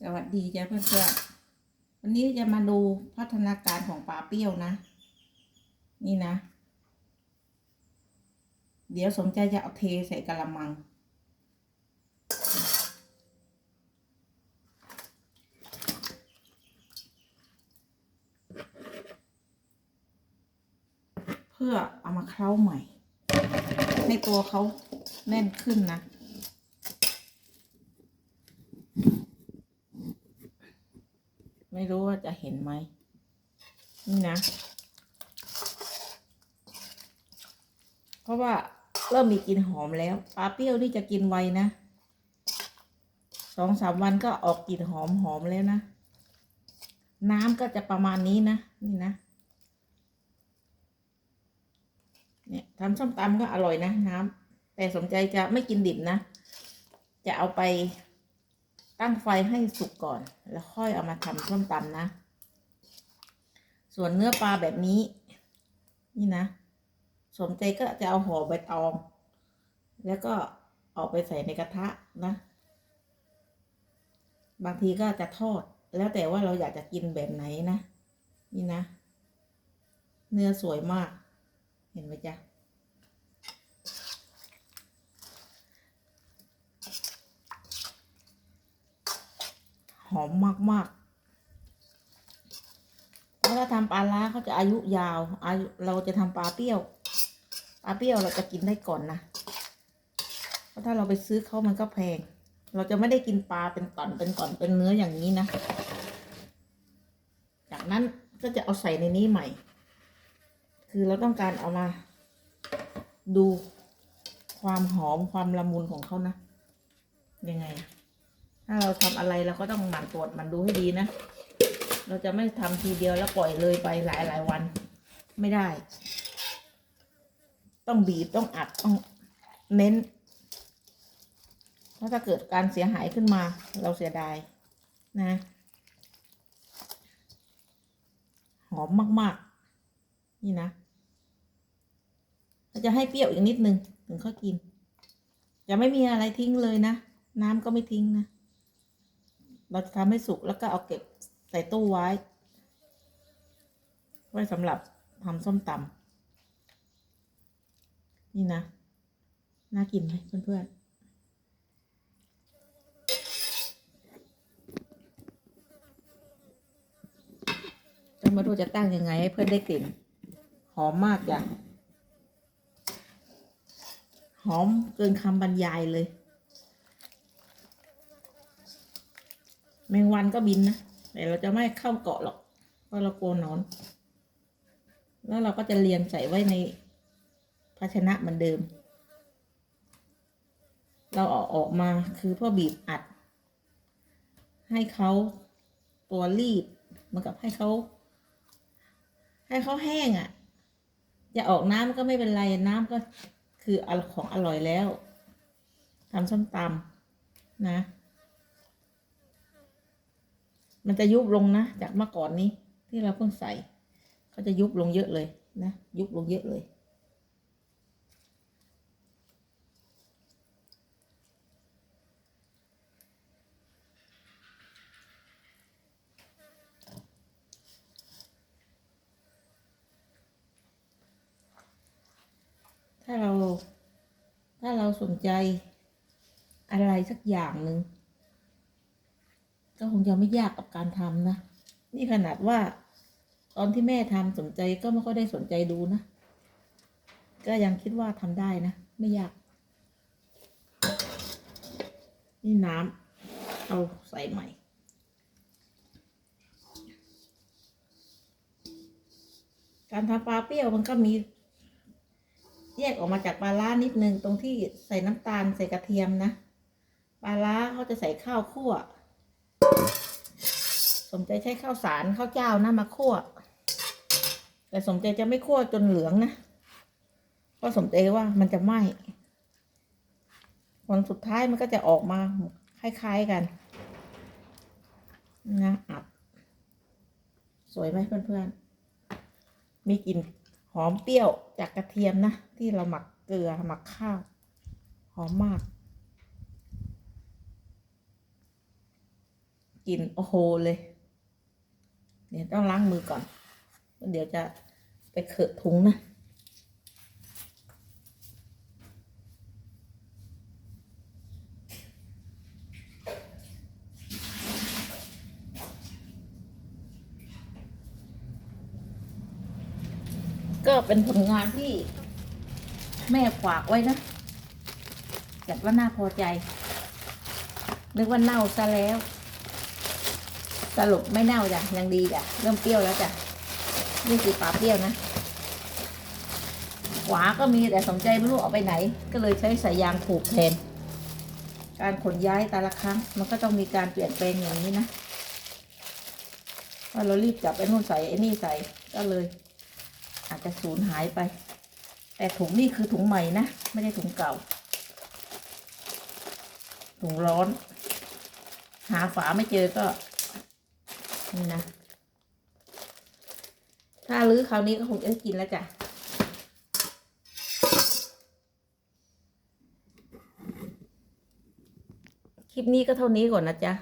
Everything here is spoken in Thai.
สวัสดีจ้าเพื่อนๆวันนี้จะมาดูพัฒนาการของปลาเปรี้ยวนะ นี่นะ เดี๋ยวสมใจจะเอาเทใส่กระมัง เพื่อเอามาเคล้าใหม่ ให้ตัวเขาแน่นขึ้นนะ ไม่รู้ว่าจะเห็นไหมนี่นะ เพราะว่าเริ่มมีกลิ่นหอมแล้วปลาเปรี้ยวนี่จะกินไวนะสองสามวันก็ออกกลิ่นหอมหอมแล้วนะ น้ำก็จะประมาณนี้นะ นี่นะ เนี่ยทำส้มตำก็อร่อยนะน้ำแต่สมใจจะไม่กินดิบนะ จะเอาไป ตั้งไฟให้สุกก่อน แล้วค่อยเอามาทำส้มตำนะ ส่วนเนื้อปลาแบบนี้ นี่นะ สมใจก็จะเอาห่อใบตอง แล้วก็เออกไปใส่ในกระทะนะ บางทีก็จะทอด แล้วแต่ว่าเราอยากจะกินแบบไหนนะ นี่นะ เนื้อสวยมาก เห็นไหมจ๊ะ อมมากๆ เพราะถ้าทำปลาล้าเขาจะอายุยาว อายุเราจะทำปลาเปรี้ยว ปลาเปรี้ยวเราจะกินได้ก่อนนะ เพราะถ้าเราไปซื้อเขามันก็แพง เราจะไม่ได้กินปลาเป็นตอนเป็นก่อนเป็นเนื้ออย่างนี้นะ จากนั้นก็จะเอาใส่ในนี้ใหม่ คือเราต้องการเอามาดูความหอมความละมุนของเขานะ ยังไง ถ้าเราทำอะไรเราก็ต้องหมั่นตรวจหมันดูให้ดีนะ เราจะไม่ทำทีเดียวแล้วปล่อยเลยไปหลายหลายวัน ไม่ได้ ต้องบีบต้องอัดต้องเน้น เพราะถ้าเกิดการเสียหายขึ้นมา เราเสียดายนะหอมมาก ๆ นี่นะเราจะให้เปรี้ยวอีกนิดนึง ถึงค่อยกิน จะไม่มีอะไรทิ้งเลยนะ น้ำก็ไม่ทิ้งนะ เราจะทำให้สุกแล้วก็เอาเก็บใส่ตู้ไว้ ไว้สำหรับทำส้มตำนี่นะ น่ากินไหมเพื่อนๆจะมาดูจะตั้งยังไงให้เพื่อนได้กลิ่น หอมมากจ้ะหอมเกินคำบรรยายเลย แมงวันก็บินนะแต่เราจะไม่เข้าเกาะหรอกเพราะเรากลัวนอน แล้วเราก็จะเรียงใส่ไว้ในภาชนะเหมือนเดิม เราเอาออกมาคือเพื่อบีบอัด ให้เขาตัวรีบเหมือนกับให้เขา ให้เขาแห้งอะ่ะจะออกน้ำก็ไม่เป็นไรน้ำก็คืออของอร่อยแล้วทำส้มตำนะ มันจะยุบลงนะ จากเมื่อก่อนนี้ ที่เราเพิ่งใส่เขาจะยุบลงเยอะเลยนะ ยุบลงเยอะเลย ถ้าเราถ้าเราสนใจอะไรสักอย่างหนึ่ง ก็คงจะไม่ยากกับการทำนะ นี่ขนาดว่า ตอนที่แม่ทำสนใจก็ไม่ค่อยได้สนใจดูนะ ก็ยังคิดว่าทำได้นะ ไม่ยาก นี่น้ำเอาใส่ใหม่การทำปลาเปรี้ยวมันก็มี แยกออกมาจากปลาล้านิดนึงตรงที่ใส่น้ำตาลใส่กระเทียมนะ ปลาล้าเขาจะใส่ข้าวคั่ว สมใจใช้ข้าวสารข้าวเจ้านะมาคั่ว แต่สมใจจะไม่คั่วจนเหลืองนะเพราะสมใจว่ามันจะไหม้ผลสุดท้ายมันก็จะออกมาคล้ายๆกันนะอัดสวยไหมเพื่อนๆ มีกลิ่นหอมเปรี้ยวจากกระเทียมนะ ที่เราหมักเกลือหมักข้าว หอมมากกินโอ้โหเลย เดี๋ยวต้องล้างมือก่อน เดี๋ยวจะไปเขอะถุงนะ ก็เป็นผลงานที่แม่ฝากไว้นะจัดว่าน่าพอใจนึกว่าเน่าซะแล้ว สรุปไม่เน่าจ้ะยังดีจ้ะเริ่มเปรี้ยวแล้วจ้ะนี่คือปลาเปรี้ยวนะขวาก็มีแต่สนใจไม่รู้เอาไปไหน ก็เลยใช้สายยางผูกแทน การขนย้ายแต่ละครั้ง มันก็ต้องมีการเปลี่ยนแปลงอย่างนี้นะว่าเรารีบจับไอ้นู่นใส่ไอ้นี่ใส่ก็เลย อาจจะสูญหายไป แต่ถุงนี่คือถุงใหม่นะ ไม่ได้ถุงเก่า ถุงร้อน หาฝาไม่เจอก็ นี่นะ ถ้าลื้อคราวนี้ก็คงจะกินแล้วจ้ะคลิปนี้ก็เท่านี้ก่อนนะจ๊ะ